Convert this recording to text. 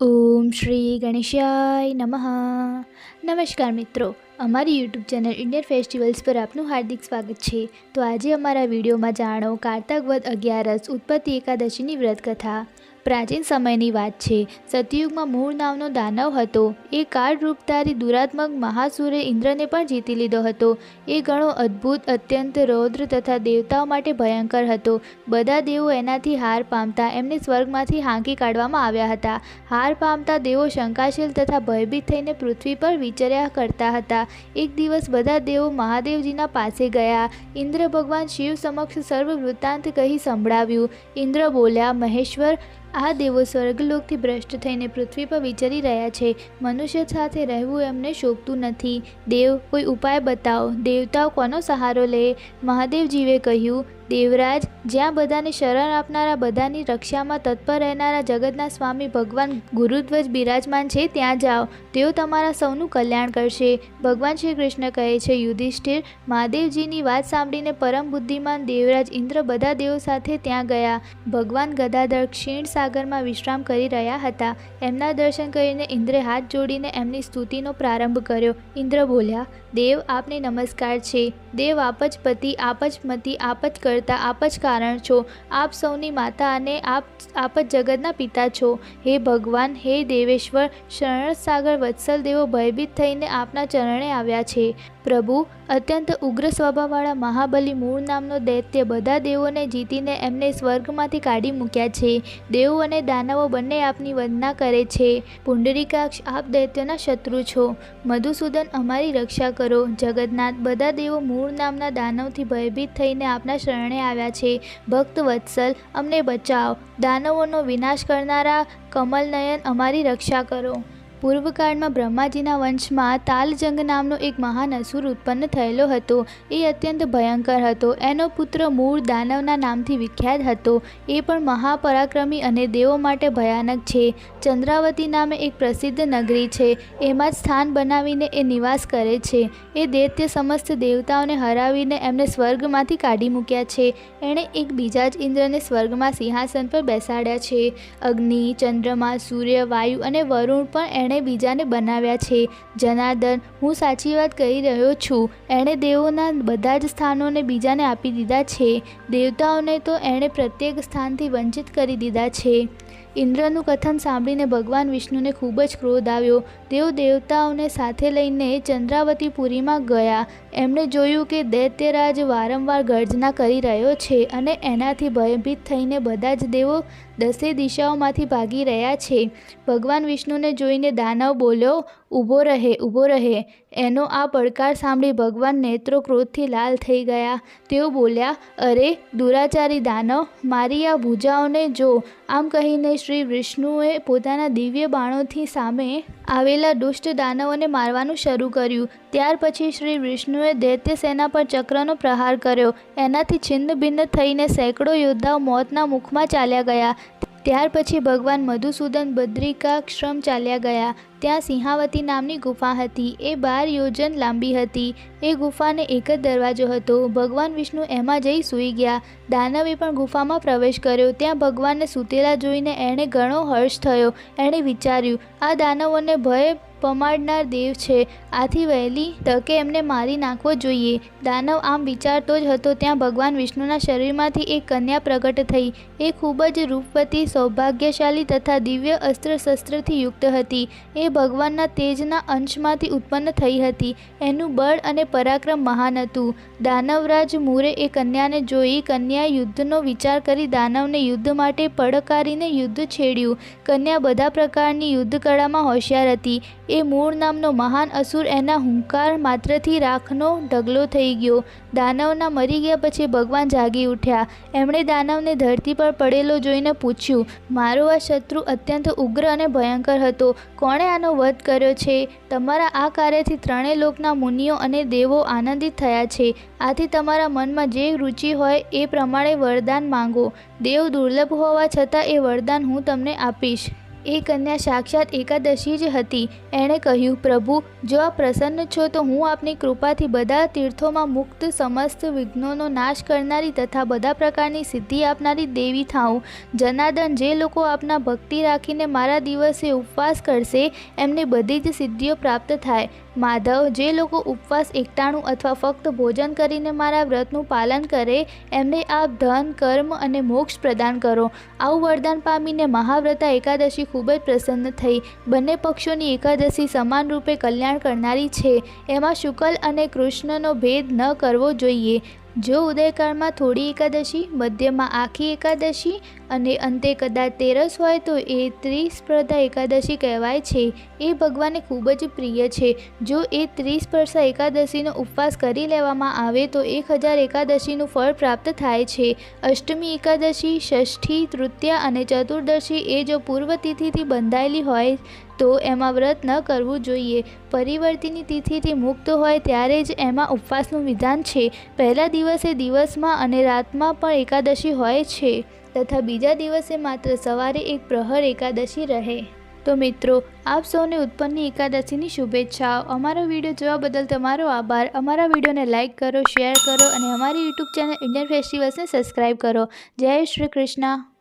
ઓમ શ્રી ગણેશાય નમઃ. નમસ્કાર મિત્રો, અમારી યુટ્યુબ ચેનલ ઇન્ડિયન ફેસ્ટિવલ્સ પર આપનું હાર્દિક સ્વાગત છે. તો આજે અમારા વિડીયોમાં જાણો, કારતક વદ અગિયારસ, ઉત્પત્તિ એકાદશીની વ્રત કથા પ્રાચીન સમયની વાત છે. સતયુગમાં મૂળ નામનો દાનવ હતો. એ કાળ રૂપધારી દુરાત્મક મહાસુરે ઇન્દ્રને પણ જીતી લીધો હતો. એ ઘણો અદ્ભુત, અત્યંત રૌદ્ર તથા દેવતાઓ માટે ભયંકર હતો. બધા દેવો એનાથી હાર પામતા એમને સ્વર્ગમાંથી હાંકી કાઢવામાં આવ્યા હતા. હાર પામતા દેવો શંકાશીલ તથા ભયભીત થઈને પૃથ્વી પર વિચર્યા કરતા હતા. એક દિવસ બધા દેવો મહાદેવજીના પાસે ગયા. ઇન્દ્ર ભગવાન શિવ સમક્ષ સર્વ વૃત્તાંત કહી સંભળાવ્યું. ઇન્દ્ર બોલ્યા, મહેશ્વર આ દેવો સ્વર્ગલોકથી ભ્રષ્ટ થઈને પૃથ્વી પર વિચરી રહ્યા છે. મનુષ્ય સાથે રહેવું એમને શોભતું નથી. દેવ, કોઈ ઉપાય બતાવો. દેવતાઓ કોનો સહારો લે? મહાદેવજીવે કહ્યું દેવરાજ, જ્યાં બધાને શરણ આપનારા બધાની રક્ષામાં તત્પર રહેનારા જગતના સ્વામી ભગવાન ગુરુધ્વજ બિરાજમાન છે, ત્યાં જાઓ. તેઓ તમારા સૌનું કલ્યાણ કરશે. ભગવાન શ્રી કૃષ્ણ કહે છે, યુધિષ્ઠિર, મહાદેવજીની વાત સાંભળીને પરમ બુદ્ધિમાન દેવરાજ ઇન્દ્ર બધા દેવો સાથે ત્યાં ગયા. ભગવાન ગદાધર ક્ષીણ સાગરમાં વિશ્રામ કરી રહ્યા હતા. એમના દર્શન કરીને ઇન્દ્રે હાથ જોડીને એમની સ્તુતિનો પ્રારંભ કર્યો. ઇન્દ્ર બોલ્યા દેવ આપને નમસ્કાર છે. દેવ આપ જ પતિ, આપ જ મતિ, આપ જ કરતા, આપ જ કારણ છો. આપ સૌની માતા અને આપ આપ જ જગતના પિતા છો. હે ભગવાન, હે દેવેશ્વર, શરણ સાગર વત્સલ દેવો ભયભીત થઈને આપના ચરણે આવ્યા છે. પ્રભુ, અત્યંત ઉગ્ર સ્વભાવવાળા મહાબલી મૂળ નામનો દૈત્ય બધા દેવોને જીતીને એમને સ્વર્ગમાંથી કાઢી મૂક્યા છે. દેવો અને દાનવો બંને આપની વંદના કરે છે. પુંડરીકાક્ષ, આપ દૈત્યના શત્રુ છો. મધુસૂદન અમારી રક્ષા કરો. જગન્નાથ બધા દેવો મૂળ નામના દાનવથી ભયભીત થઈને આપના શરણે આવ્યા છે. ભક્ત વત્સલ, અમને બચાવ. દાનવોનો વિનાશ કરનારા કમલનયન અમારી રક્ષા કરો. પૂર્વકાળમાં બ્રહ્માજીના વંશમાં તાલજંગ નામનો એક મહાન અસુર ઉત્પન્ન થયેલો હતો. એ અત્યંત ભયંકર હતો. એનો પુત્ર મૂળ દાનવના નામથી વિખ્યાત હતો. એ પણ મહાપરાક્રમી અને દેવો માટે ભયાનક છે. ચંદ્રાવતી નામે એક પ્રસિદ્ધ નગરી છે. એમાં જ સ્થાન બનાવીને એ નિવાસ કરે છે. એ દૈત્ય સમસ્ત દેવતાઓને હરાવીને એમને સ્વર્ગમાંથી કાઢી મૂક્યા છે. એણે એક બીજા જ ઇન્દ્રને સ્વર્ગમાં સિંહાસન પર બેસાડ્યા છે. અગ્નિ, ચંદ્રમા, સૂર્ય, વાયુ અને વરુણ પણ એણે બીજાને બનાવ્યા છે. જનાર્દન, હું સાચી વાત કહી રહ્યો છું. એણે દેવોના બધા જ સ્થાનોને બીજાને આપી દીધા છે. દેવતાઓને તો એણે પ્રત્યેક સ્થાનથી વંચિત કરી દીધા છે. ઇન્દ્રનું કથન સાંભળીને ભગવાન વિષ્ણુને ખૂબ જ ક્રોધ આવ્યો. તેઓ દેવતાઓને સાથે લઈને ચંદ્રાવતીપુરીમાં ગયા. એમણે જોયું કે દૈત્યરાજ વારંવાર ગર્જના કરી રહ્યો છે અને એનાથી ભયભીત થઈને બધા જ દેવો દસે દિશાઓમાંથી ભાગી રહ્યા છે. ભગવાન વિષ્ણુને જોઈને દાનવ બોલ્યો ઊભો રહે ઊભો રહે. એનો આ પડકાર સાંભળી ભગવાન નેત્રો ક્રોધથી લાલ થઈ ગયા. તેઓ બોલ્યા, અરે, દુરાચારી દાનવ, મારી આ ભૂજાઓને જો. આમ કહીને શ્રી વિષ્ણુએ પોતાના દિવ્ય બાણોથી સામે આવેલા દુષ્ટ દાનવોને મારવાનું શરૂ કર્યું. ત્યાર પછી શ્રી વિષ્ણુએ દૈત્ય સેના પર ચક્રનો પ્રહાર કર્યો. એનાથી છિન્ન ભિન્ન થઈને સેંકડો યોદ્ધાઓ મોતના મુખમાં ચાલ્યા ગયા. ત્યાર પછી ભગવાન મધુસૂદન બદ્રિકાશ્રમ ચાલ્યા ગયા. ત્યાં સિંહાવતી નામની ગુફા હતી. એ બાર યોજન લાંબી હતી. એ ગુફાને એક જ દરવાજો હતો. ભગવાન વિષ્ણુ એમાં જઈ સૂઈ ગયા. દાનવે પણ ગુફામાં પ્રવેશ કર્યો. ત્યાં ભગવાનને સૂતેલા જોઈને એણે ઘણો હર્ષ થયો. એણે વિચાર્યું, આ દાનવોને ભય પમાડનાર દેવ છે. આથી વહેલી તકે એમને મારી નાખવો જોઈએ. દાનવ આમ વિચારતો જ હતો, ત્યાં ભગવાન વિષ્ણુના શરીરમાંથી એક કન્યા પ્રગટ થઈ. એ ખૂબ જ રૂપવતી, સૌભાગ્યશાળી તથા દિવ્ય અસ્ત્ર શસ્ત્રથી યુક્ત હતી. એ ભગવાનના તેજના અંશમાંથી ઉત્પન્ન થઈ હતી. એનું બળ અને પરાક્રમ મહાન હતું. દાનવરાજ મૂરે એ કન્યાને જોઈ કન્યાએ યુદ્ધનો વિચાર કરી દાનવને યુદ્ધ માટે પડકારીને યુદ્ધ છેડ્યું. કન્યા બધા પ્રકારની યુદ્ધ કળામાં હોશિયાર હતી. એ મૂળ નામનો મહાન અસુર એના હુંકાર માત્રથી રાખનો ઢગલો થઈ ગયો. દાનવના મરી ગયા પછી ભગવાન જાગી ઉઠ્યા. એમણે દાનવને ધરતી પર પડેલો જોઈને પૂછ્યું, મારો આ શત્રુ અત્યંત ઉગ્ર અને ભયંકર હતો. કોણે આનો વધ કર્યો છે? તમારા આ કાર્યથી ત્રણેય લોકના મુનિઓ અને દેવો આનંદિત થયા છે. આથી તમારા મનમાં જે રુચિ હોય એ પ્રમાણે વરદાન માંગો. દેવ દુર્લભ હોવા છતાં એ વરદાન હું તમને આપીશ. એ કન્યા સાક્ષાત એકાદશી જ હતી. એણે કહ્યું, પ્રભુ, જો આપ પ્રસન્ન છો, તો હું આપની કૃપાથી બધા તીર્થોમાં મુક્ત સમસ્ત વિઘ્નોનો નાશ કરનારી તથા બધા પ્રકારની સિદ્ધિ આપનારી દેવી થાઉં. જનાર્દન, જે લોકો આપના ભક્તિ રાખીને મારા દિવસે ઉપવાસ કરશે, એમને બધી જ સિદ્ધિઓ પ્રાપ્ત થાય. માધવ, જે લોકો ઉપવાસ એકટાણું અથવા ફક્ત ભોજન કરીને મારા વ્રતનું પાલન કરે, એમને આપ ધન, કર્મ અને મોક્ષ પ્રદાન કરો. આવું વરદાન પામીને મહાવ્રતા એકાદશી ખૂબ જ પ્રસન્ન થઈ. બંને પક્ષોની એકાદશી સમાન રૂપે કલ્યાણ કરનારી છે. એમાં શુકલ અને કૃષ્ણનો ભેદ ન કરવો જોઈએ. જો ઉદયકાળમાં થોડી એકાદશી, મધ્યમાં આખી એકાદશી અને અંતે કદાચ તેરસ હોય તો એ ત્રિસ્પર્ધા એકાદશી કહેવાય છે. એ ભગવાનને ખૂબ જ પ્રિય છે. જો એ ત્રિસ્પર્શા એકાદશીનો ઉપવાસ કરી લેવામાં આવે તો એક હજાર એકાદશીનું ફળ પ્રાપ્ત થાય છે. અષ્ટમી એકાદશી, ષષ્ઠી, તૃતીયા અને ચતુર્દશી એ જો પૂર્વ તિથિથી બંધાયેલી હોય તો એમાં વ્રત ન કરવું જોઈએ. પરિવર્તિની તિથિથી મુક્ત હોય ત્યારે જ એમાં ઉપવાસનું વિધાન છે. પહેલા દિવસે દિવસમાં અને રાતમાં પણ એકાદશી હોય છે. તથા બીજા દિવસે માત્ર સવારે એક પ્રહર એકાદશી રહે. તો મિત્રો, આપ સૌને ઉત્પન્નની એકાદશીની શુભેચ્છાઓ. અમારો વીડિયો જોવા બદલ તમારો આભાર. અમારા વિડીયોને લાઇક કરો, શેર કરો અને અમારી યુટ્યુબ ચેનલ ઇન્ડિયન ફેસ્ટિવલ્સને સબસ્ક્રાઈબ કરો. જય શ્રી કૃષ્ણ.